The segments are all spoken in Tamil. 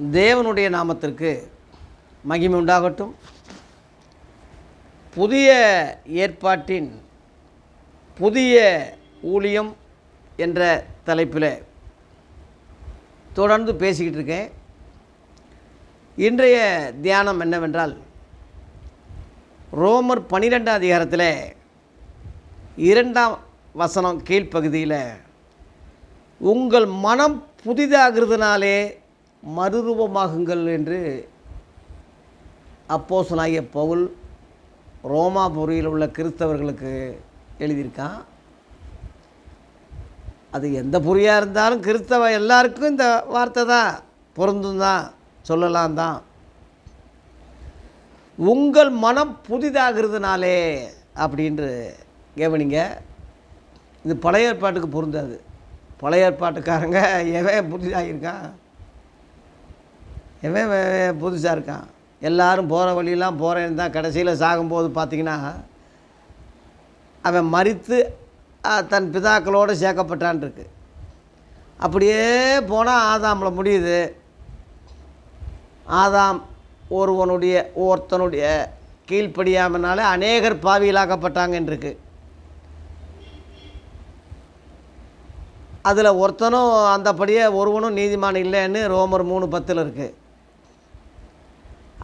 தேவனுடைய நாமத்திற்கு மகிமை உண்டாகட்டும். புதிய ஏற்பாட்டின் புதிய ஊழியம் என்ற தலைப்பில் தொடர்ந்து பேசிக்கிட்டு இருக்கேன். இன்றைய தியானம் என்னவென்றால் ரோமர் பன்னிரெண்டாம் அதிகாரத்தில் இரண்டாம் வசனம் கீழ்ப்பகுதியில் உங்கள் மனம் புதிதாகிறதுனாலே மறுரூபமாகுங்கள் என்று அப்போசனாகிய பவுல் ரோமாபுரியில் உள்ள கிறிஸ்தவர்களுக்கு எழுதியிருக்கான் அது எந்த புரியாக இருந்தாலும் கிறிஸ்தவ எல்லாருக்கும் இந்த வார்த்தை தான் பொருந்தும் தான் சொல்லலாம் தான். உங்கள் மனம் புதிதாகிறதுனாலே அப்படின்று கவனிங்க இது பழைய ஏற்பாட்டுக்கு பொருந்தாது. பழைய ஏற்பாட்டுக்காரங்க எவன் புதிதாகிருக்கான் இவன் புதுசாக இருக்கான். எல்லாரும் போகிற வழியெல்லாம் போகிறேன்னு தான் கடைசியில் சாகும்போது பார்த்திங்கன்னா அவன் மறித்து தன் பிதாக்களோடு சேர்க்கப்பட்டான் இருக்கு அப்படியே போனால் ஆதாமில் முடியுது. ஆதாம் ஒருவனுடைய ஒருத்தனுடைய கீழ்ப்படியாமனால அநேகர் பாவியலாக்கப்பட்டாங்கன்னு இருக்கு அதில் ஒருத்தனும் அந்தபடியே ஒருவனும் நீதிமான் இல்லைன்னு ரோமர் மூணு பத்தில் இருக்குது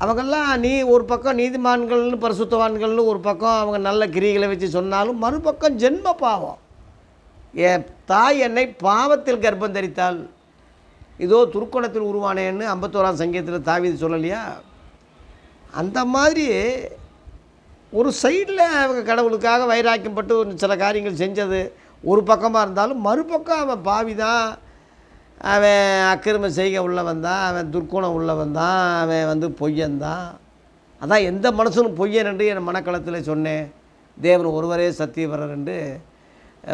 அவங்கெல்லாம் நீ ஒரு பக்கம் நீதிமான்கள்னு பரிசுத்தவான்கள்னு ஒரு பக்கம் அவங்க நல்ல கிரிகளை வச்சு சொன்னாலும் மறுபக்கம் ஜென்ம பாவம். என் தாய் என்னை பாவத்தில் கர்ப்பம் தரித்தால் இதோ துருக்கோணத்தில் உருவானேன்னு ஐம்பத்தோராம் சங்கீதத்தில் தாவீது சொல்லலையா? அந்த மாதிரி ஒரு சைடில் அவங்க கடவுளுக்காக வைராக்கியம் பட்டு சில காரியங்கள் செஞ்சது. ஒரு பக்கமாக இருந்தாலும் மறுபக்கம் அவன் பாவி தான் அவன் அக்கிரம செய்கை உள்ளவன் தான் அவன் துர்க்குணம் உள்ளவன் தான் அவன் வந்து பொய்யன் தான். அதான் எந்த மனுஷனும் பொய்யன் என்று என் மனக்களத்தில் சொன்னேன். தேவன் ஒருவரே சத்தியவரர் என்று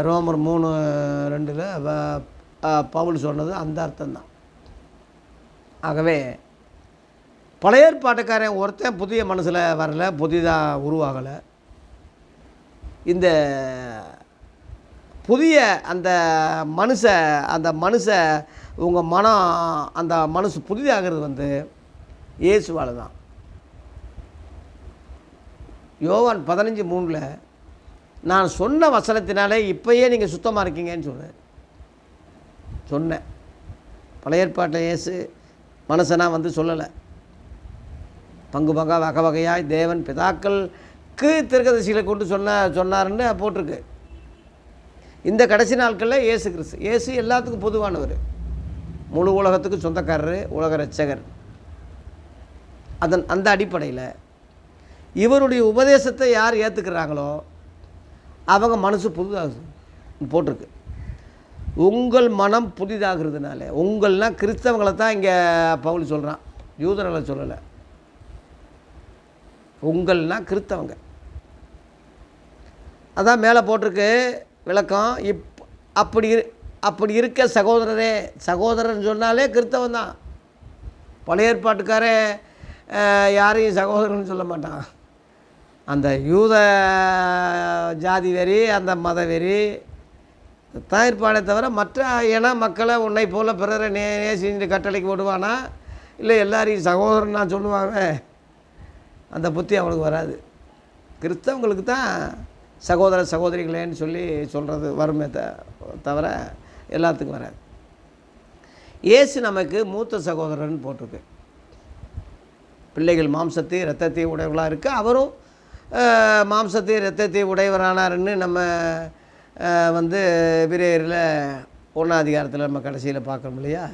ரோமர் மூணு ரெண்டில் பவுல் சொன்னது அந்த அர்த்தம்தான். ஆகவே பழைய ஏற்பாட்டுக்காரன் ஒருத்தன் புதிய மனசில் வரல புதிதாக உருவாகலை. இந்த புதிய அந்த மனுஷ அந்த மனுஷ உங்கள் மனம் அந்த மனசு புதிதாகிறது வந்து இயேசுவால் தான் யோவான் பதினஞ்சு மூணில் நான் சொன்ன வசனத்தினாலே இப்போயே நீங்கள் சுத்தமாக இருக்கீங்கன்னு சொல்கிறார் சொன்னேன். பழைய ஏற்பாட்டில் இயேசு மனுஷனா வந்து சொல்லலை. பங்கு பங்கா வகை வகையாய் தேவன் பிதாக்களுக்கு திருக்கதரிசிகளை கொண்டு சொன்ன சொன்னார்ன்னு போட்டிருக்கு. இந்த கடைசி நாட்களில் இயேசு கிறிஸ்து. இயேசு எல்லாத்துக்கும் பொதுவானவர். முழு உலகத்துக்கு சொந்தக்காரர் உலக ரட்சகர் அதன் அந்த அடிப்படையில் இவருடைய உபதேசத்தை யார் ஏற்றுக்கிறாங்களோ அவங்க மனசு புதிதாகுது போட்டிருக்கு. உங்கள் மனம் புதிதாகிறதுனால உங்கள்னா கிறிஸ்தவங்களை தான் இங்கே பவுல் சொல்கிறான் யூதர்களை சொல்லலை. உங்கள்னா கிறிஸ்தவங்க. அதான் மேலே போட்டிருக்கு. விளக்கம். இப் அப்படி அப்படி இருக்க சகோதரரே சகோதரன் சொன்னாலே கிறித்தவன் தான். பழைய ஏற்பாட்டுக்காரே யாரையும் சகோதரன் சொல்ல மாட்டான். அந்த யூத ஜாதி வெறி அந்த மத வெறி தான் இருப்பானே தவிர மற்ற இன மக்களை உன்னை போல பிறரை நே நேசிஞ்சு கட்டளைக்கு விடுவானா இல்லை எல்லாரையும் சகோதரன் நான் சொல்லுவாங்க அந்த புத்தி அவனுக்கு வராது. கிறிஸ்தவங்களுக்கு தான் சகோதர சகோதரிகளேன்னு சொல்லி சொல்கிறது வருமே த தவிர எல்லாத்துக்கும் வராது. இயேசு நமக்கு மூத்த சகோதரன் போட்டிருக்கு. பிள்ளைகள் மாம்சத்தை இரத்தத்தை உடையவர்களாக இருக்குது அவரும் மாம்சத்தையும் மாம்சத்தை இரத்தத்தை உடையவரானாருன்னு நம்ம வந்து விரையரில் ஒன்றாதிகாரத்தில் நம்ம கடைசியில் பார்க்குறோம் இல்லையா?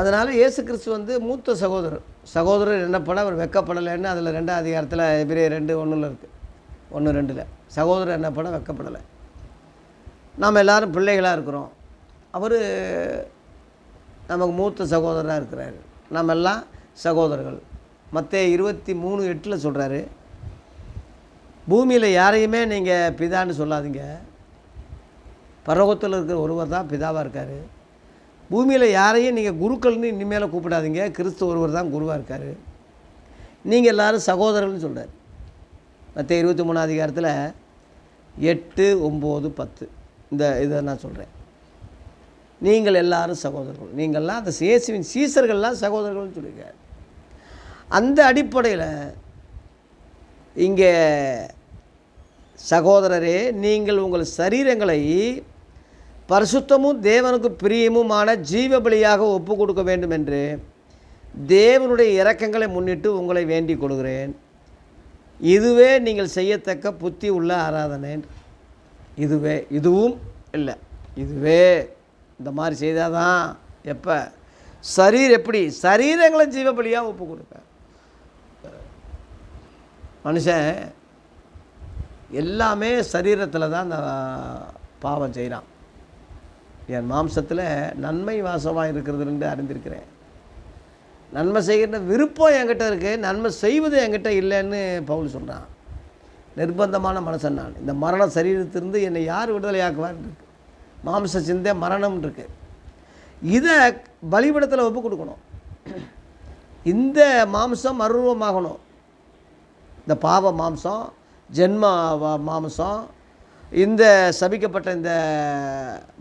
அதனால் இயேசு கிறிஸ்து வந்து மூத்த சகோதரர். சகோதரர் என்னப்பட அவர் வெக்கப்படலைன்னு அதில் ரெண்டாம் அதிகாரத்தில் எபிரே ரெண்டு ஒன்றில் இருக்குது ஒன்று ரெண்டில். சகோதரர் என்னப்பட வெக்கப்படலை. நாம் எல்லோரும் பிள்ளைகளாக இருக்கிறோம். அவர் நமக்கு மூத்த சகோதரராக இருக்கிறாரு. நம்ம எல்லாம் சகோதரர்கள். மற்ற இருபத்தி மூணு எட்டில் சொல்கிறாரு பூமியில் யாரையுமே நீங்கள் பிதான்னு சொல்லாதீங்க. பரலோகத்தில் இருக்கிற ஒருவர் தான் பிதாவாக இருக்கார். பூமியில் யாரையும் நீங்கள் குருக்கள்னு இனிமேல் கூப்பிடாதீங்க. கிறிஸ்து ஒருவர் தான் குருவாக இருக்கார். நீங்கள் எல்லாரும் சகோதரர்கள்னு சொல்கிறார் மற்ற இருபத்தி மூணாம் அதிகாரத்தில் எட்டு ஒம்பது பத்து. இந்த இதை நான் சொல்கிறேன் நீங்கள் எல்லாரும் சகோதரர்கள். நீங்கள்லாம் அந்த இயேசுவின் சீசர்கள்லாம் சகோதரர்கள்னு சொல்லியிருக்காரு. அந்த அடிப்படையில் இங்கே சகோதரரே நீங்கள் உங்கள் சரீரங்களை பரிசுத்தமும் தேவனுக்கு பிரியமுமான ஜீவ பலியாக ஒப்பு கொடுக்க வேண்டும் என்று தேவனுடைய இரக்கங்களை முன்னிட்டு உங்களை வேண்டிக் கொள்கிறேன். இதுவே நீங்கள் செய்யத்தக்க புத்தி உள்ள ஆராதனை. இதுவே இதுவும் இல்லை. இதுவே இந்த மாதிரி செய்தால் தான் எப்போ? சரீர் எப்படி? சரீரங்களை ஜீவ பலியாக ஒப்பு கொடுக்க மனுஷன் எல்லாமே சரீரத்தில் தான் அந்த பாவம் செய்கிறான் என் மாம்சத்தில் நன்மை வாசமாக இருக்கிறது என்று அறிந்திருக்கிறேன். நன்மை செய்கிற விருப்பம் என்கிட்ட இருக்குது நன்மை செய்வது என்கிட்ட இல்லைன்னு பவுல் சொல்கிறான் நிர்பந்தமான மனசன் நான். இந்த மரண சரீரத்திலிருந்து என்னை யார் விடுதலையாக்குவார் இருக்கு மாம்ச சிந்தை மரணம் இருக்கு. இதை பலிபடத்தில் ஒப்பு கொடுக்கணும். இந்த மாம்சம் மறுரூபமாகணும் இந்த பாவ மாம்சம் ஜென்ம மாம்சம் இந்த சபிக்கப்பட்ட இந்த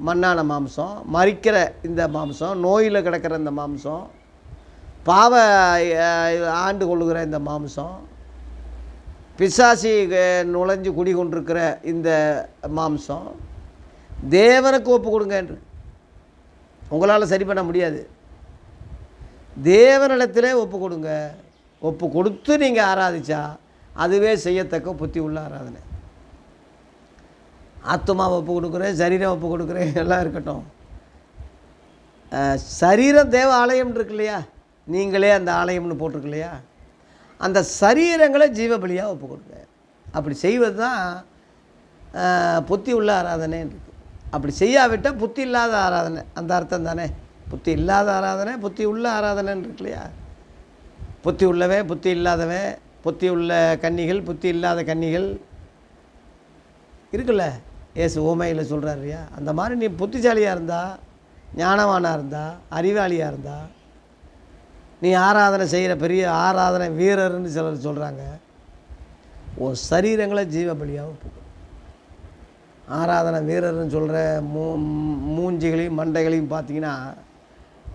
மண்ணான மாம்சம் மறிக்கிற இந்த மாம்சம் நோயில் கிடக்கிற இந்த மாம்சம் பாவ ஆண்டு கொள்ளுகிற இந்த மாம்சம் பிசாசி அஹ், நுழைஞ்சு குடிகொண்டிருக்கிற இந்த மாம்சம் தேவனுக்கு ஒப்பு கொடுங்க என்று. உங்களால் சரி பண்ண முடியாது. தேவனிடத்திலே ஒப்பு கொடுங்க. ஒப்பு கொடுத்து நீங்கள் ஆராதிச்சா அதுவே செய்யத்தக்க புத்தி உள்ள ஆராதனை. ஆத்மா ஒப்பு கொடுக்குறேன் சரீரம் ஒப்பு கொடுக்குறேன் எல்லாம் இருக்கட்டும். சரீரம் தேவ ஆலயம் இருக்கு இல்லையா நீங்களே அந்த ஆலயம்னு போட்டிருக்கு இல்லையா அந்த சரீரங்களை ஜீவபலியாக ஒப்பு கொடுங்க. அப்படி செய்வது தான் புத்தி உள்ள ஆராதனைன்னு இருக்குது அப்படி செய்யாவிட்டால் புத்தி இல்லாத ஆராதனை. அந்த அர்த்தம் தானே? புத்தி இல்லாத ஆராதனை புத்தி உள்ள ஆராதனைன்னு இருக்கு இல்லையா புத்தி உள்ளவன் புத்தி இல்லாதவன் புத்தி உள்ள கன்னிகள் புத்தி இல்லாத கன்னிகள் இருக்குல்ல? ஏசு ஓமையில் சொல்கிறாருயா அந்த மாதிரி நீ புத்திசாலியாக இருந்தா ஞானவானாக இருந்தா அறிவாளியாக இருந்தா நீ ஆராதனை செய்கிற பெரிய ஆராதனை வீரர்னு சிலர் சொல்கிறாங்க உன் சரீரங்களை ஜீவபலியாகவும் ஒப்புக்கோ ஆராதனை வீரர்னு சொல்கிற மூ மூஞ்சிகளையும் மண்டைகளையும் பார்த்தீங்கன்னா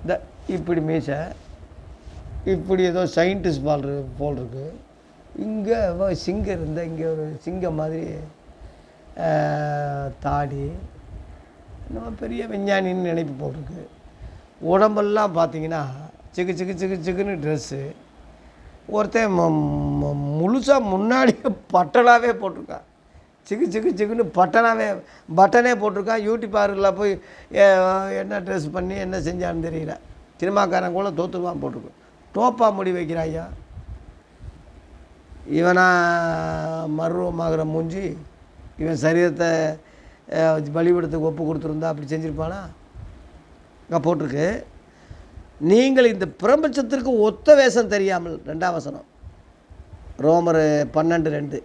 இந்த இப்படி மீசை இப்படி ஏதோ சயின்டிஸ்ட் பால் போல் இருக்கு. இங்கே சிங்கம் இருந்தால் இங்கே ஒரு சிங்கம் மாதிரி தாடி நம்ம பெரிய விஞ்ஞானின்னு நினைப்பு போட்டிருக்கு. உடம்பெல்லாம் பார்த்தீங்கன்னா சிக்கு சிக்கு சிக்கு சிக்குன்னு ட்ரெஸ்ஸு ஒருத்தன் முழுசாக முன்னாடியே பட்டனாகவே போட்டிருக்கான். சிக்கு சிக்கு சிக்குன்னு பட்டனாகவே பட்டனே போட்டிருக்கான். யூடியூப்பாரில் போய் என்ன ட்ரெஸ் பண்ணி என்ன செஞ்சான்னு தெரியல. சினிமாக்காரன் கூட தோத்துருவான் போட்டிருக்கோம் டோப்பா முடி வைக்கிறாயா இவனா மர்வமாகிற மூஞ்சி இவன் சரீரத்தை பலிபடத்துக்கு ஒப்பு கொடுத்துருந்தா அப்படி செஞ்சுருப்பானா? அங்கே போட்டிருக்கு. நீங்கள் இந்த பிரபஞ்சத்திற்கு ஒத்த வேஷம் தெரியாமல் ரெண்டாம் வசனம். ரோமர் பன்னெண்டு ரெண்டு.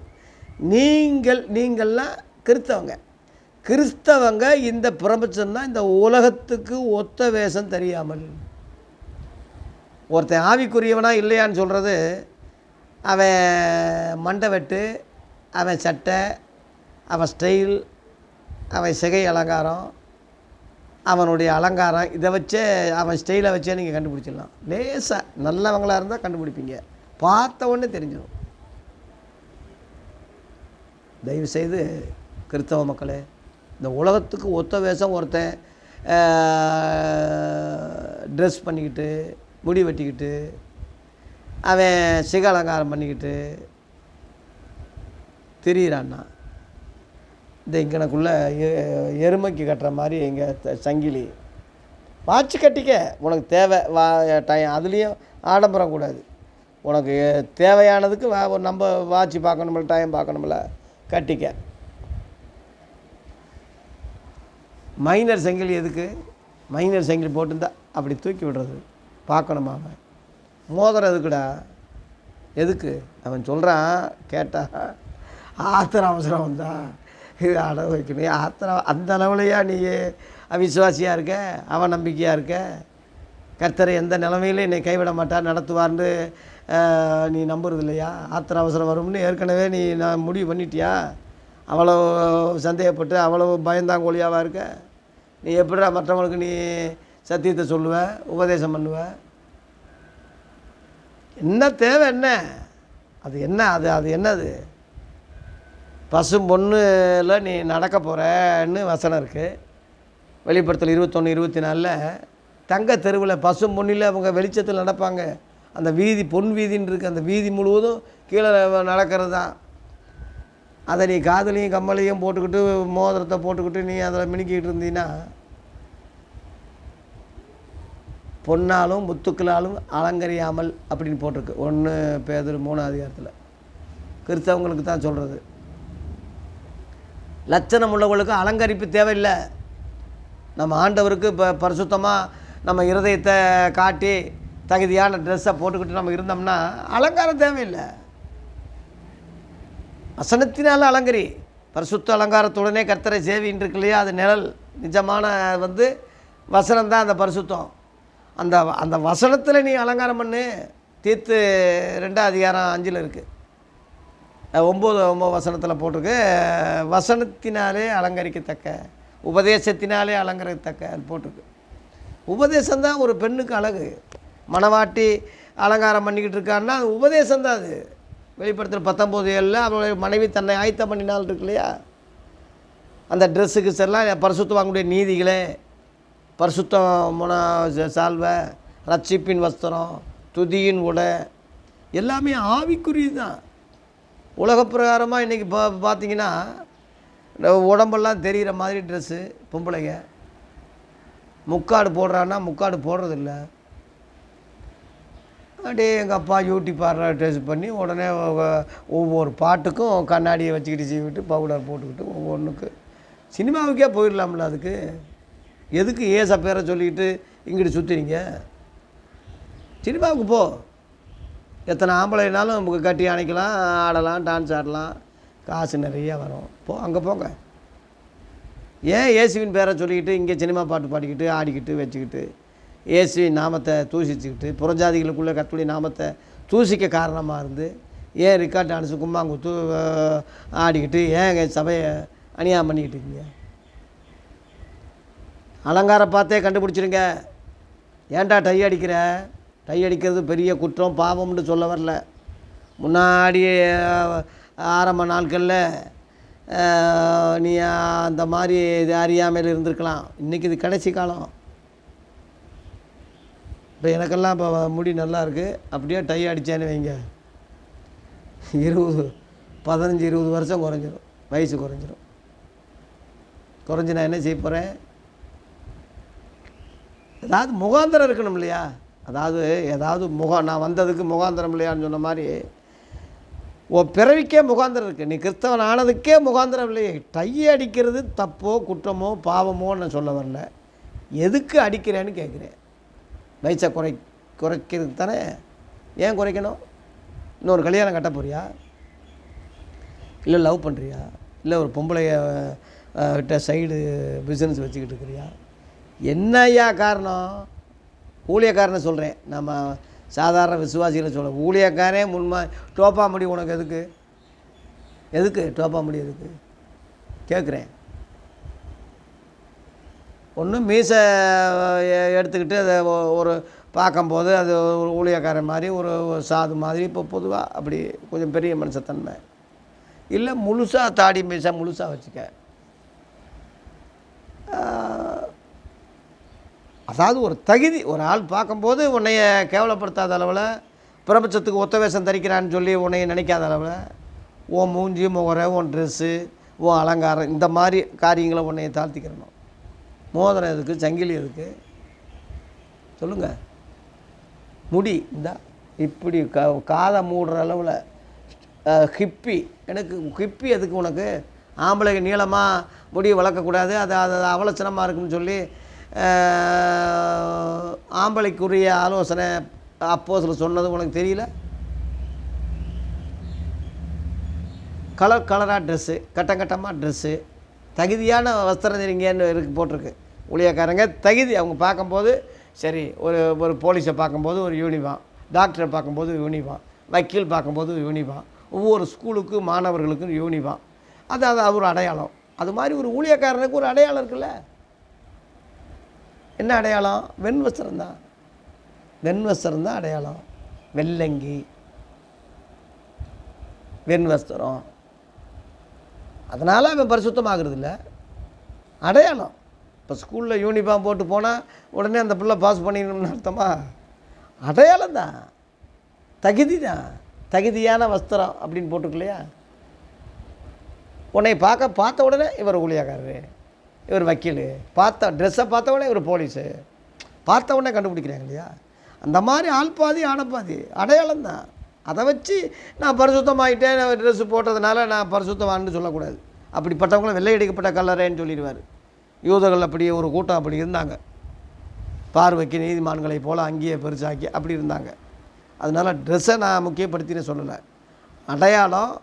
நீங்கள் நீங்கள்லாம் கிறிஸ்தவங்க. கிறிஸ்தவங்க இந்த பிரபஞ்சம்னா இந்த உலகத்துக்கு ஒத்த வேஷம் தெரியாமல். ஒருத்தன் ஆவிக்குரியவனா இல்லையான்னு சொல்கிறது அவன் மண்டை வெட்டு அவன் சட்டை அவன் ஸ்டைல் அவன் சிகை அலங்காரம் அவனுடைய அலங்காரம் இதை வச்சே அவன் ஸ்டைலை வச்சே நீங்கள் கண்டுபிடிச்சிடலாம். லேசாக நல்லவங்களாக இருந்தால் கண்டுபிடிப்பீங்க. பார்த்த உடனே தெரிஞ்சிடும். தயவு செய்து கிறிஸ்தவ மக்களே இந்த உலகத்துக்கு ஒத்த வேஷம் ஒருத்தன் ட்ரெஸ் பண்ணிக்கிட்டு முடி வெட்டிக்கிட்டு அவன் சிக அலங்காரம் பண்ணிக்கிட்டு திரியிறான்னா இந்த இங்கனக்குள்ளே எருமைக்கு கட்டுற மாதிரி இங்கே சங்கிலி. வாட்ச் கட்டிக்க உனக்கு தேவை வா டைம் அதுலேயும் ஆடம்பரம் கூடாது. உனக்கு தேவையானதுக்கு வா ஒரு நம்ம வாட்ச் பார்க்கணும்ல டைம் பார்க்கணும்ல கட்டிக்க. மைனர் சங்கிலி எதுக்கு? மைனர் சங்கிலி போட்டிருந்தா அப்படி தூக்கி விடுறது. பார்க்கணுமா அவன்? மோதிரம் எதுக்குடா எதுக்கு? அவன் சொல்கிறான் கேட்டா ஆத்திரம் அவசரம் வந்தான் இது அடவு வைக்கணும். அத்தனை அந்த அளவுலையா நீ அவிசுவாசியாக இருக்க? அவன் நம்பிக்கையாக இருக்க? கர்த்தரை எந்த நிலமையிலும் என்னை கைவிட மாட்டார் நடத்துவார்னு நீ நம்புறது இல்லையா ஆத்திர அவசரம் வரும்னு ஏற்கனவே நீ நான் முடிவு பண்ணிட்டியா? அவ்வளோ சந்தேகப்பட்டு அவ்வளோ பயந்தாங்கோழியாவாக இருக்க? நீ எப்படிடா மற்றவங்களுக்கு நீ சத்தியத்தை சொல்லுவ உபதேசம் பண்ணுவ? என்ன தேவை என்ன? அது என்ன அது அது என்னது? பசும் பொண்ணுல நீ நடக்க போகிறன்னு வசனம் இருக்குது வெளிப்படுத்தல் இருபத்தொன்று இருபத்தி நாலில் தங்க தெருவில் பசும் பொண்ணில் அவங்க வெளிச்சத்தில் நடப்பாங்க. அந்த வீதி பொன் வீதின்னு இருக்குது அந்த வீதி முழுவதும் கீழே நடக்கிறது தான் அதை நீ காதலையும் கம்மலையும் போட்டுக்கிட்டு மோதிரத்தை போட்டுக்கிட்டு நீ அதில் மினுக்கிட்டு இருந்தீன்னா பொன்னாலும் முத்துக்களாலும் அலங்கரியாமல் அப்படின்னு போட்டிருக்கு. ஒன்று பேதர் மூணாவது அதிகாரத்தில். கிறிஸ்தவங்களுக்கு தான் சொல்கிறது லட்சணம் உள்ளவர்களுக்கு அலங்கரிப்பு தேவையில்லை. நம்ம ஆண்டவருக்கு இப்போ பரிசுத்தமாக நம்ம இருதயத்தை காட்டி தகுதியான ட்ரெஸ்ஸை போட்டுக்கிட்டு நம்ம இருந்தோம்னா அலங்காரம் தேவையில்லை. வசனத்தினால அலங்கரி பரிசுத்த அலங்காரத்துடனே கர்த்தரை சேவின்னு இருக்கு இல்லையா? அது நிழல். நிஜமான வந்து வசனம் தான் அந்த பரிசுத்தம். அந்த அந்த வசனத்தில் நீ அலங்காரம் பண்ணு. தீர்த்து ரெண்டாம் அதிகாரம் அஞ்சில் இருக்குது ஒம்பது ஒம்பது வசனத்தில் போட்டிருக்கு. வசனத்தினாலே அலங்கரிக்கத்தக்க உபதேசத்தினாலே அலங்கரிக்கத்தக்க அது போட்டிருக்கு. உபதேசம் தான் ஒரு பெண்ணுக்கு அழகு. மணவாட்டி அலங்காரம் பண்ணிக்கிட்டு இருக்காருன்னா அது உபதேசம் தான் அது. வெளிப்படுத்துகிற பத்தொம்போது ஏழில் அவளுடைய மனைவி தன்னை ஆயத்தம் பண்ணினால் இருக்கு இல்லையா? அந்த ட்ரெஸ்ஸுக்கு செல்லாம் பரிசுத்தம் வாங்கக்கூடிய நீதிகளே பரிசுத்தம் முன சால்வை ரட்சிப்பின் வஸ்திரம் துதியின் உடை எல்லாமே ஆவிக்குரியது தான் உலகப்பிரகாரமாக இன்றைக்கி பா பார்த்தீங்கன்னா இந்த உடம்பெல்லாம் தெரிகிற மாதிரி ட்ரெஸ்ஸு பொம்பளைங்க. முக்காடு போடுறான்னா முக்காடு போடுறதில்ல. அப்படியே எங்கள் அப்பா யூடியூப் பாடுற ட்ரெஸ் பண்ணி உடனே ஒவ்வொரு பாட்டுக்கும் கண்ணாடியை வச்சுக்கிட்டு சீவிட்டு பவுடர் போட்டுக்கிட்டு ஒவ்வொன்றுக்கு சினிமாவுக்கே போயிடலாம்ல அதுக்கு. எதுக்கு ஏச பேரை சொல்லிக்கிட்டு இங்கிட்டு சுற்றுறீங்க சினிமாவுக்கு போ. எத்தனை ஆம்பளைனாலும் நமக்கு கட்டி அணைக்கலாம் ஆடலாம் டான்ஸ் ஆடலாம். காசு நிறைய வரும். போ அங்கே போங்க. ஏன் இயேசுவின் பேரை சொல்லிக்கிட்டு இங்கே சினிமா பாட்டு பாடிக்கிட்டு ஆடிக்கிட்டு வச்சுக்கிட்டு இயேசுவின் நாமத்தை தூசிச்சுக்கிட்டு புறஜாதிகளுக்குள்ளே கத்துடைய நாமத்தை தூசிக்க காரணமாக இருந்து ஏன் ரிக்கார்ட் டான்ஸு கும்மாங்குத்து ஆடிக்கிட்டு ஏன் எங்கள் சபையை அநியாயம் பண்ணிக்கிட்டு இருக்கீங்க? அலங்காரம் பார்த்தே கண்டுபிடிச்சிருங்க. ஏன்டா டை அடிக்கிற? டை அடிக்கிறது பெரிய குற்றம் பாவம்னு சொல்ல வரல. முன்னாடி ஆரம்ப நாட்களில் நீ அந்த மாதிரி இது அறியாமையில் இருந்திருக்கலாம். இன்றைக்கி இது கடைசி காலம். இப்போ எனக்கெல்லாம் இப்போ முடி நல்லா இருக்குது அப்படியே டை அடித்தேன்னு வைங்க. இருபது பதினஞ்சு இருபது வருஷம் குறைஞ்சிரும். வயசு குறைஞ்சிரும். குறைஞ்சி நான் என்ன செய்ய போகிறேன் ஏதாவது முகாந்திரம் இருக்கணும் இல்லையா? அதாவது ஏதாவது முகம் நான் வந்ததுக்கு முகாந்திரம் இல்லையான்னு சொன்ன மாதிரி உன் பிறவிக்கே முகாந்திரம் இருக்குது நீ கிறிஸ்தவன் ஆனதுக்கே முகாந்திரம் இல்லையே. டை அடிக்கிறது தப்போ குற்றமோ பாவமோ நான் சொல்ல வரல. எதுக்கு அடிக்கிறேன்னு கேட்குறேன். வயசை குறை குறைக்கிறதுக்கு தானே. ஏன் குறைக்கணும்? இன்னொரு கல்யாணம் கட்ட போறியா? இல்லை லவ் பண்ணுறியா இல்லை ஒரு பொம்பளைய அஹ், கிட்ட சைடு பிஸ்னஸ் வச்சுக்கிட்டு இருக்கிறியா? என்னையா காரணம்? ஊழியக்காரனை சொல்கிறேன் நம்ம சாதாரண விசுவாசிகளை சொல்கிறேன் ஊழியக்காரே முன்மா டோப்பா முடி உனக்கு எதுக்கு? எதுக்கு டோப்பா முடி எதுக்கு? கேட்குறேன் ஒன்று மீசை எடுத்துக்கிட்டு அதை ஒரு பார்க்கும்போது அது ஒரு ஊழியக்காரன் மாதிரி ஒரு ஒரு சாது மாதிரி இப்போ பொதுவாக அப்படி கொஞ்சம் பெரிய மனுஷத்தன்மை. இல்லை முழுசாக தாடி மீசை முழுசாக வச்சுக்க. அதாவது ஒரு தகுதி ஒரு ஆள் பார்க்கும்போது உன்னைய கேவலப்படுத்தாத அளவில் பிரபஞ்சத்துக்கு ஒத்த வேஷம் தரிக்கிறான்னு சொல்லி உன்னைய நினைக்காத அளவில் உன் மூஞ்சி முகரை உன் ட்ரெஸ்ஸு உன் அலங்காரம் இந்த மாதிரி காரியங்களை உன்னைய தாழ்த்திக்கிறணும். மோதிரம் எதுக்கு? சங்கிலி எதுக்கு? சொல்லுங்கள் முடி இந்த இப்படி க காதை மூடுற அளவில் ஹிப்பி எனக்கு ஹிப்பி எதுக்கு உனக்கு? ஆம்பளைக்கு நீளமாக முடி வளர்க்கக்கூடாது அது அது அவலட்சணமாக இருக்குன்னு சொல்லி ஆம்பளைக்குரிய ஆலோசனை அப்போ சில சொன்னது உனக்கு தெரியல? கலர் கலராக ட்ரெஸ்ஸு கட்டம் கட்டமாக ட்ரெஸ்ஸு தகுதியான வஸ்திரம் தெரியுங்கன்னு இருக்கு போட்டிருக்கு. ஊழியக்காரங்க தகுதி அவங்க பார்க்கும்போது சரி ஒரு ஒரு போலீஸை பார்க்கும்போது ஒரு யூனிஃபார்ம் டாக்டரை பார்க்கும்போது யூனிஃபார்ம் வக்கீல் பார்க்கும்போது யூனிஃபார்ம் ஒவ்வொரு ஸ்கூலுக்கும் மாணவர்களுக்கும் யூனிஃபார்ம் அது அது ஒரு அடையாளம். அது மாதிரி ஒரு ஊழியக்காரனுக்கு ஒரு அடையாளம் இருக்குல்ல? என்ன அடையாளம்? வெண் வஸ்திரம் தான். வெண் வஸ்திரம் தான் அடையாளம். வெள்ளங்கி. வெண் வஸ்திரம் அதனால் அவன் பரிசுத்தமாகிறது இல்லை அடையாளம். இப்போ ஸ்கூலில் யூனிஃபார்ம் போட்டு போனால் உடனே அந்த பிள்ளை பாஸ் பண்ணிடணும்னு அர்த்தமா? அடையாளம் தான். தகுதி தான். தகுதியான வஸ்திரம் அப்படின்னு போட்டுக்கலையா உன்னை பார்க்க பார்த்த உடனே இவர் ஊழியாக்காரரு. இவர் வக்கீல். பார்த்த ட்ரெஸ்ஸை பார்த்தவொடனே இவர் போலீஸு. பார்த்த உடனே கண்டுபிடிக்கிறாங்க இல்லையா? அந்த மாதிரி ஆள் பாதி ஆனப்பாதி அடையாளம் தான். அதை வச்சு நான் பரிசுத்தமாயிட்டேன் நான் ட்ரெஸ்ஸு போட்டதுனால நான் பரிசுத்தமான்னு சொல்லக்கூடாது. அப்படிப்பட்டவங்களும் வெள்ளை அடிக்கப்பட்ட சொல்லிடுவார். யூதர்கள் அப்படி ஒரு கூட்டம் அப்படி இருந்தாங்க. பார்வைக்கு நீதிமான்களை போல் அங்கேயே பெருசாக்கி அப்படி இருந்தாங்க. அதனால் ட்ரெஸ்ஸை நான் முக்கியப்படுத்தின்னு சொல்லலை. அடையாளம்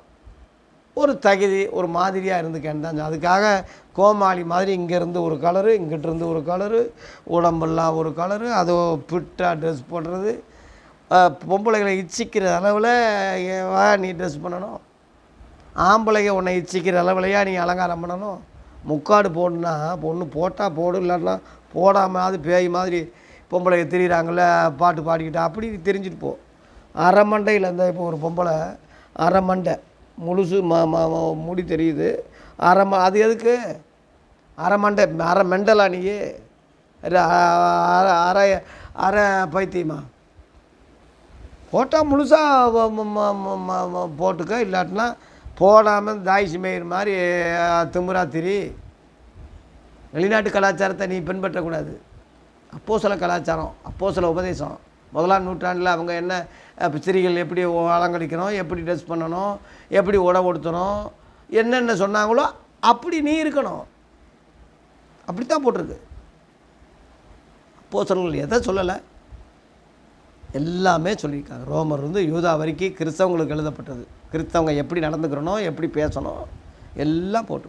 ஒரு தகுதி ஒரு மாதிரியாக இருந்துக்கேன்னு தான். அதுக்காக கோமாளி மாதிரி இங்கேருந்து ஒரு கலரு இங்கிட்டிருந்து ஒரு கலரு உடம்பெல்லாம் ஒரு கலரு. அது ஃபிட்டாக ட்ரெஸ் போடுறது. பொம்பளைகளை இச்சிக்கிற அளவில் வா நீ ட்ரெஸ் பண்ணணும். ஆம்பளைங்க உன்னை இச்சிக்கிற அளவுலையா நீ அலங்காரம் பண்ணணும்? முக்காடு போடணுன்னா பொண்ணு போட்டால் போடு இல்லாட்டினா போடாமல் அது பேய் மாதிரி பொம்பளைங்க திரியிறாங்கல்ல பாட்டு பாடிக்கிட்டு அப்படி தெரிஞ்சுட்டு போ. அரை மண்டையில் இருந்தால் இப்போ ஒரு பொம்பளை அரை மண்டை. முழுசு ம- முடி தெரியுது. அரை ம அது எதுக்கு? அரை மண்டை அரை மெண்டலா நீ? அரை அரை அரை பைத்தியமா? போட்டால் முழுசாக போட்டுக்க இல்லாட்டினா போடாமல் தாய்ச்சி மயிர் மாதிரி திமுராத்திரி. திரி வெளிநாட்டு கலாச்சாரத்தை நீ பின்பற்றக்கூடாது. அப்போ சில கலாச்சாரம் அப்போ சில உபதேசம். முதலாம் நூற்றாண்டில் அவங்க என்ன அஹ், எப்படி அலங்கடிக்கணும் எப்படி ட்ரெஸ் பண்ணணும் எப்படி உடை உடுத்தணும் என்னென்ன சொன்னாங்களோ அப்படி நீ இருக்கணும். அப்படித்தான் போட்டிருக்கு. அப்போ எதை சொல்லலை? எல்லாமே சொல்லியிருக்காங்க. ரோமர் வந்து யூதா வரைக்கும் கிறிஸ்தவங்களுக்கு எழுதப்பட்டது. கிறிஸ்தவங்க எப்படி நடந்துக்கிறணும் எப்படி பேசணும் எல்லாம் போட்டு.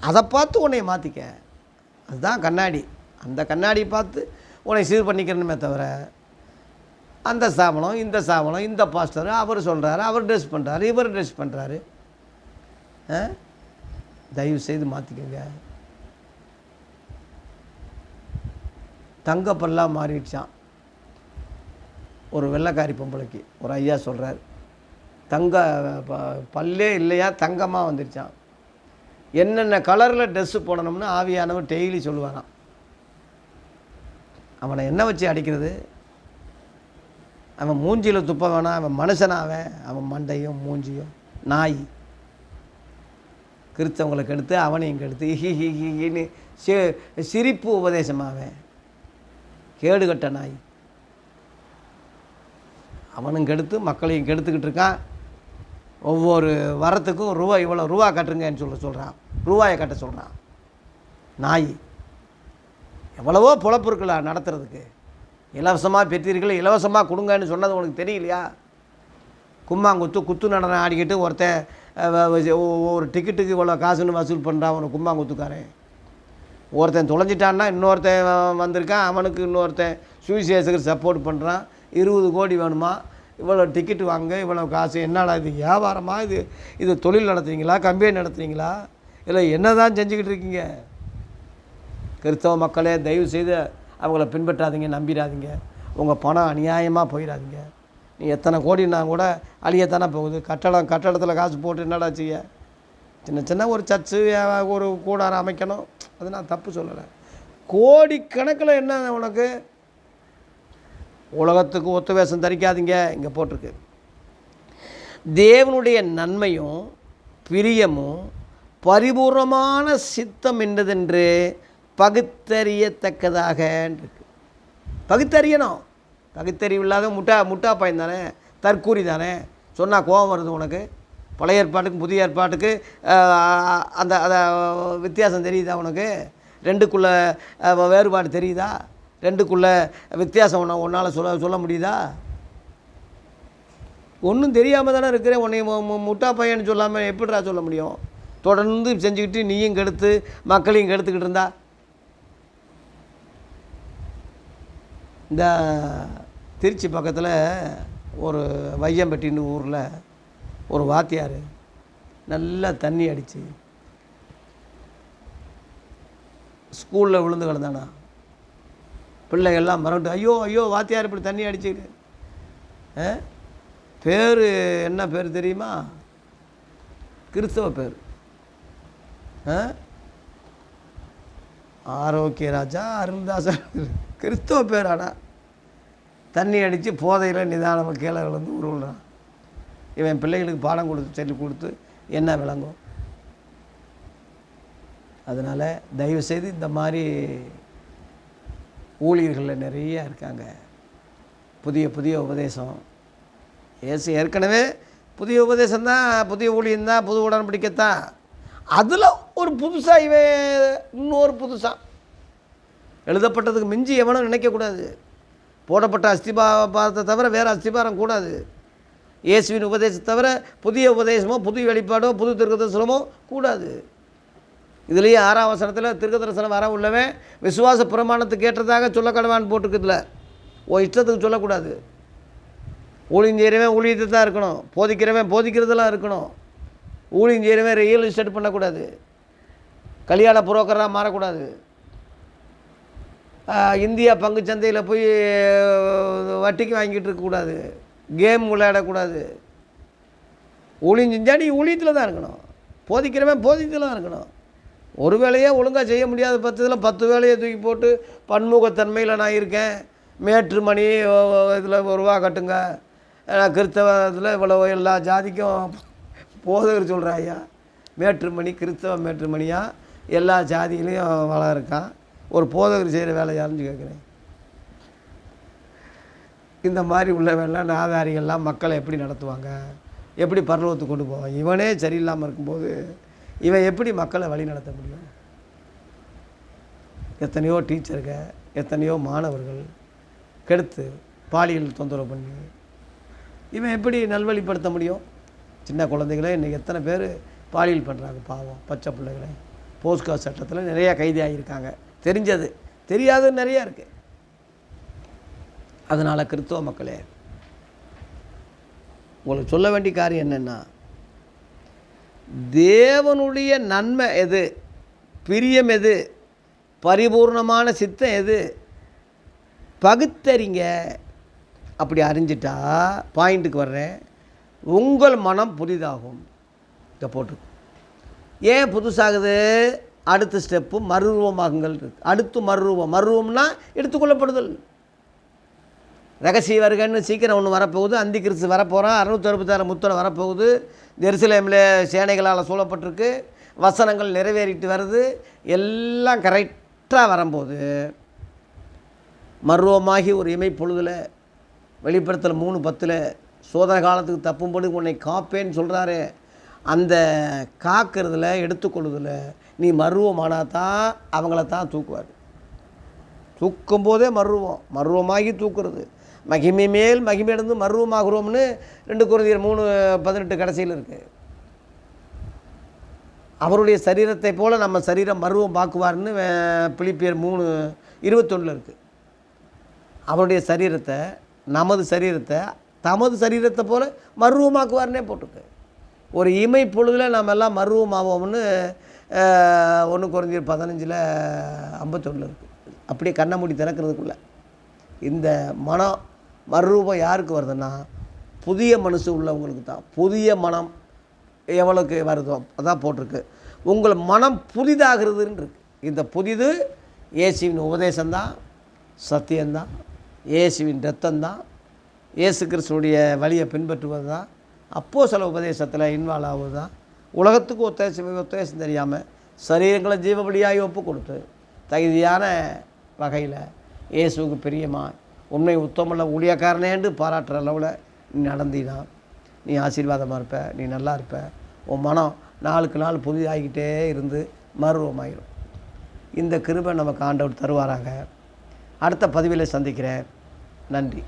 அதை பார்த்து உன்னை மாற்றிக்க அதுதான் கண்ணாடி. அந்த கண்ணாடியை பார்த்து உன்னை சீர் பண்ணிக்கிறணுமே தவிர அந்த ஸ்தாபனம் இந்த ஸ்தாபனம் இந்த பாஸ்டர் அவர் சொல்கிறாரு அவர் ட்ரெஸ் பண்ணுறாரு இவர் ட்ரெஸ் பண்ணுறாரு தயவு செய்து மாற்றிக்கோங்க தங்கப்பல்லாம் மாறிடுச்சான் ஒரு வெள்ளைக்காரி பொம்பளைக்கு ஒரு ஐயா சொல்கிறார் தங்க ப- பல்லே இல்லையா தங்கமாக வந்துருச்சான் என்னென்ன கலரில் ட்ரெஸ்ஸு போடணும்னு ஆவியானவர் டெய்லி சொல்லுவாராம். அவனை என்ன வச்சு அடிக்கிறது? அவன் மூஞ்சியில் துப்ப வேணாம் அவன் மனுஷனாவன். அவன் மண்டையும் மூஞ்சியும் நாய். கிறிஸ்தவங்களை கெடுத்து அவனையும் கெடுத்து ஹி ஹி ஹி ஹின்னு சி சிரிப்பு உபதேசமாவன். கேடுகட்ட நாய். அவனும் கெடுத்து மக்களையும் கெடுத்துக்கிட்டு இருக்கான். ஒவ்வொரு வரத்துக்கும் ரூபா இவ்வளோ ரூபா கட்டுருங்கன்னு சொல்ல சொல்கிறான் ரூபாயை கட்ட சொல்கிறான் நாய். எவ்வளவோ பொழப்பு இருக்குல்ல நடத்துறதுக்கு. இலவசமாக பெற்றீர்கள் இலவசமாக கொடுங்கன்னு சொன்னது உனக்கு தெரியலையா? கும்மாங்குத்து குத்து நடனம் ஆடிக்கிட்டு ஒருத்தன் ஒரு டிக்கெட்டுக்கு இவ்வளோ காசுன்னு வசூல் பண்ணுறான் அவனை கும்மாங்குத்துக்காரன். ஒருத்தன் தொலைஞ்சிட்டான்னா இன்னொருத்தன் வந்திருக்கான் அவனுக்கு இன்னொருத்தன் சுவிசேஷகர் சப்போர்ட் பண்ணுறான் இருபது கோடி வேணுமா? இவ்வளோ டிக்கெட் வாங்க இவ்வளோ காசு என்னடா இது வியாபாரமாக இது? இது தொழில் நடத்துறீங்களா? கம்பெனி நடத்துறீங்களா? இல்லை என்ன தான் செஞ்சுக்கிட்டு இருக்கீங்க? கிறிஸ்தவ மக்களே தயவு செய்து அவங்கள பின்பற்றாதீங்க நம்பிடாதீங்க. உங்கள் பணம் அநியாயமாக போயிடாதீங்க. நீ எத்தனை கோடினா கூட அழியத்தானே போகுது. கட்டடம் கட்டடத்தில் காசு போட்டு என்னடா செய்ய? சின்ன சின்ன ஒரு சர்ச்சு ஒரு கூடாரம் அமைக்கணும். அது நான் தப்பு சொல்லலை. கோடிக்கணக்கில் என்ன உனக்கு? உலகத்துக்கு ஒத்து வேஷம் தரிக்காதீங்க. இங்கே போட்டிருக்கு. தேவனுடைய நன்மையும் பிரியமும் பரிபூர்ணமான சித்தம் என்றதென்று பகுத்தறியத்தக்கதாக இருக்கு பகுத்தறியணும். பகுத்தறிவு இல்லாத முட்டா முட்டா பையன் தானே? தற்கூரி தானே? சொன்னால் கோபம் வருது உனக்கு? பழைய ஏற்பாட்டுக்கு புதிய ஏற்பாட்டுக்கு அந்த அதை வித்தியாசம் தெரியுதா உனக்கு? ரெண்டுக்குள்ளே வேறுபாடு தெரியுதா? ரெண்டுக்குள்ளே வித்தியாசம் உன்னை உன்னால் சொல்ல சொல்ல முடியுதா? ஒன்றும் தெரியாமல் தானே இருக்கிறேன். உன்னை மு- முட்டா பையன்னு சொல்லாமல் எப்படிடா சொல்ல முடியும்? தொடர்ந்து செஞ்சுக்கிட்டு நீயும் கெடுத்து மக்களையும் கெடுத்துக்கிட்டு இருந்தா? இந்த திருச்சி பக்கத்தில் ஒரு வையம்பட்டின்னு ஊரில் ஒரு வாத்தியார். நல்லா தண்ணி அடித்து ஸ்கூலில் விழுந்து கிடந்தானா. பிள்ளைகள்லாம் மறந்துட்டு ஐயோ ஐயோ வாத்தியார் இப்படி தண்ணி அடிச்சுக்கிட்டு. ஆ? பேர் என்ன பேர் தெரியுமா? கிறிஸ்தவ பேர். ஆரோக்கிய ராஜா அருள்தாசன் கிறிஸ்தவ பேர் ஆனால் தண்ணி அடித்து போதையில் நிதானமாக கீழே விழுந்து உருள்றான் இவன் பிள்ளைகளுக்கு பாடம் கொடுத்து சொல்லி கொடுத்து என்ன விளங்கும்? அதனால் தயவுசெய்து இந்த மாதிரி ஊழியர்களில் நிறைய இருக்காங்க. புதிய புதிய உபதேசம். ஏசு ஏற்கனவே புதிய உபதேசம் தான் புதிய ஊழியம் தான் புது உடன்படிக்கைத்தான் அதில் ஒரு புதுசாக இவன் இன்னொரு புதுசாக எழுதப்பட்டதுக்கு மிஞ்சி எவனும் நினைக்கக்கூடாது. போடப்பட்ட அஸ்திபாரத்தை தவிர வேறு அஸ்திபாரம் கூடாது. இயேசுவின் உபதேசத்தை தவிர புதிய உபதேசமோ புது வெளிப்பாடோ புது திருக்கதரிசனமோ கூடாது. இதுலேயே ஆறாம் வசனத்தில் திருக்கதரிசனம் வர உள்ளவன் விசுவாச பிரமாணத்துக்கு ஏற்றதாக சொல்ல கடவான்னு போட்டிருக்குதுல. ஓ இஷ்டத்துக்கு சொல்லக்கூடாது. ஊழியம் செய்கிறவன் ஊழியத்தை தான் இருக்கணும். போதிக்கிறவன் போதிக்கிறதெல்லாம் இருக்கணும். ஊழியம் செய்கிறவன் ரியல் எஸ்டேட் பண்ணக்கூடாது. கல்யாண புரோக்கராக மாறக்கூடாது. இந்தியா பங்கு சந்தையில் போய் வட்டிக்கு வாங்கிட்டு இருக்கக்கூடாது கேம் விளையாடக்கூடாது. ஊழியம் செஞ்சால் நீ ஊழியத்தில் தான் இருக்கணும். போதிக்கிறவன் போதித்தில் தான் இருக்கணும். ஒரு வேலையே ஒழுங்காக செய்ய முடியாத பத்ததில் பத்து வேலையை தூக்கி போட்டு பன்முகத்தன்மையில் நான் இருக்கேன். மேற்று மணி இதில் ஒரு ரூபா கட்டுங்க. கிறிஸ்தவ இதில் இவ்வளோ எல்லா ஜாதிக்கும் போதகர் சொல்கிறா ஐயா மேற்றுமணி கிறிஸ்தவ மேற்றுமணியாக எல்லா ஜாதியிலையும் வளர்க்கான் இருக்கான் ஒரு போதகர் செய்கிற வேலை யாருன்னு கேட்குறேன். இந்த மாதிரி உள்ளவெல்லாம் நாதாரிகள்லாம் மக்களை எப்படி நடத்துவாங்க? எப்படி பரலோகத்துக்கு கொண்டு போவாங்க? இவனே சரியில்லாமல் இருக்கும்போது இவன் எப்படி மக்களை வழி நடத்த முடியும்? எத்தனையோ டீச்சருங்க எத்தனையோ மாணவர்கள் கெடுத்து பாலியல் தொந்தரவு பண்ணி இவன் எப்படி நல்வழிப்படுத்த முடியும்? சின்ன குழந்தைகளே இன்றைக்கி எத்தனை பேர் பாலியல் பண்ணுறாங்க பாவம் பச்சை பிள்ளைகளை. போஸ்கோ சட்டத்தில் நிறையா கைதி ஆகியிருக்காங்க. தெரிஞ்சது. தெரியாதது நிறையா இருக்குது அதனால் கிறிஸ்தவ மக்களே உங்களுக்கு சொல்ல வேண்டிய காரியம் என்னென்னா தேவனுடைய நன்மை எது? பிரியம் எது? பரிபூர்ணமான சித்தம் எது? பகுத்தறிங்க. அப்படி அறிஞ்சிட்டா பாயிண்ட்டுக்கு வர்றேன். உங்கள் மனம் புதிதாகும். இதை போட்டு ஏன் புதுசாகுது? அடுத்த ஸ்டெப்பு மறுரூபமாகுங்கள். அடுத்து மறுரூபம். மறுரூபம்னா எடுத்துக்கொள்ளப்படுதல். ரகசிய வருகன்னு சீக்கிரம் ஒன்று வரப்போகுது. அந்தி கிறிஸ்து வரப்போகிறான் அறுநூத்தி அறுபத்தாறு முத்தனை வரப்போகுது. ஜெருசலேமில் சேனைகளால் சூழப்பட்டிருக்கு. வசனங்கள் நிறைவேறிட்டு வருது. எல்லாம் கரெக்டாக வரும்போது மர்வமாகி ஒரு இமை பொழுதில் வெளிப்படுத்தல் மூணு பத்தில் சோதனை காலத்துக்கு தப்பும்படி உன்னை காப்பேன்னு சொல்கிறாரு அந்த காக்கிறதுல எடுத்துக்கொள்ளுதில் நீ மருவமானால் தான் அவங்கள தான் தூக்குவார். தூக்கும் போதே மருவம். மருவமாகி தூக்குறது. மகிமை மேல் மகிமையடைந்து மருவமாகிறோம்னு ரெண்டு குருதியர் மூணு பதினெட்டு கடைசியில் இருக்குது அவருடைய சரீரத்தை போல் நம்ம சரீரம் மருவம் பார்க்குவார்னு வே- பிலிப்பியர் மூணு இருபத்தொன்னில் இருக்குது அவருடைய சரீரத்தை நமது சரீரத்தை தமது சரீரத்தை போல் மருவமாக்குவார்னே போட்டிருக்கு. ஒரு இமை பொழுதில் நாம் எல்லாம் மருவமாவோம்னு ஒன்று குறைஞ்சி பதினஞ்சில் ஐம்பத்தொன்னில் இருக்குது அப்படியே கண்ணை மூடி திறக்கிறதுக்குள்ள இந்த மனம் மறுரூபம் யாருக்கு வருதுன்னா புதிய மனசு உள்ளவங்களுக்கு தான். புதிய மனம் எவ்வளோக்கு வருதோ அதான் போட்டிருக்கு. உங்கள் மனம் புதிதாகிறதுன்னு இருக்கு. இந்த புதிது இயேசுவின் உபதேசம்தான் சத்தியம்தான் இயேசுவின் ரத்தம்தான் இயேசு கிறிஸ்துடைய வழியை பின்பற்றுவது தான் அப்போ சில உபதேசத்தில் இன்வால்வ் ஆகுது தான் உலகத்துக்கு உத்தேசம் உத்தேசம் தெரியாமல் சரீரங்களை ஜீவபடியாகி ஒப்பு கொடுத்து தகுதியான வகையில் இயேசுவுக்கு பிரியமா உண்மை உத்தமுள்ள ஊழியக்காரனேன்று பாராட்டுற அளவில் நீ நடந்தினா நீ ஆசீர்வாதமாக இருப்ப நீ நல்லா இருப்ப உன் மனம் நாளுக்கு நாள் புதிதாகிக்கிட்டே இருந்து மருவமாயிடும் இந்த கிருபை நமக்கு ஆண்டவர் தருவாராக. அடுத்த பதிவில் சந்திக்கிறேன். நன்றி.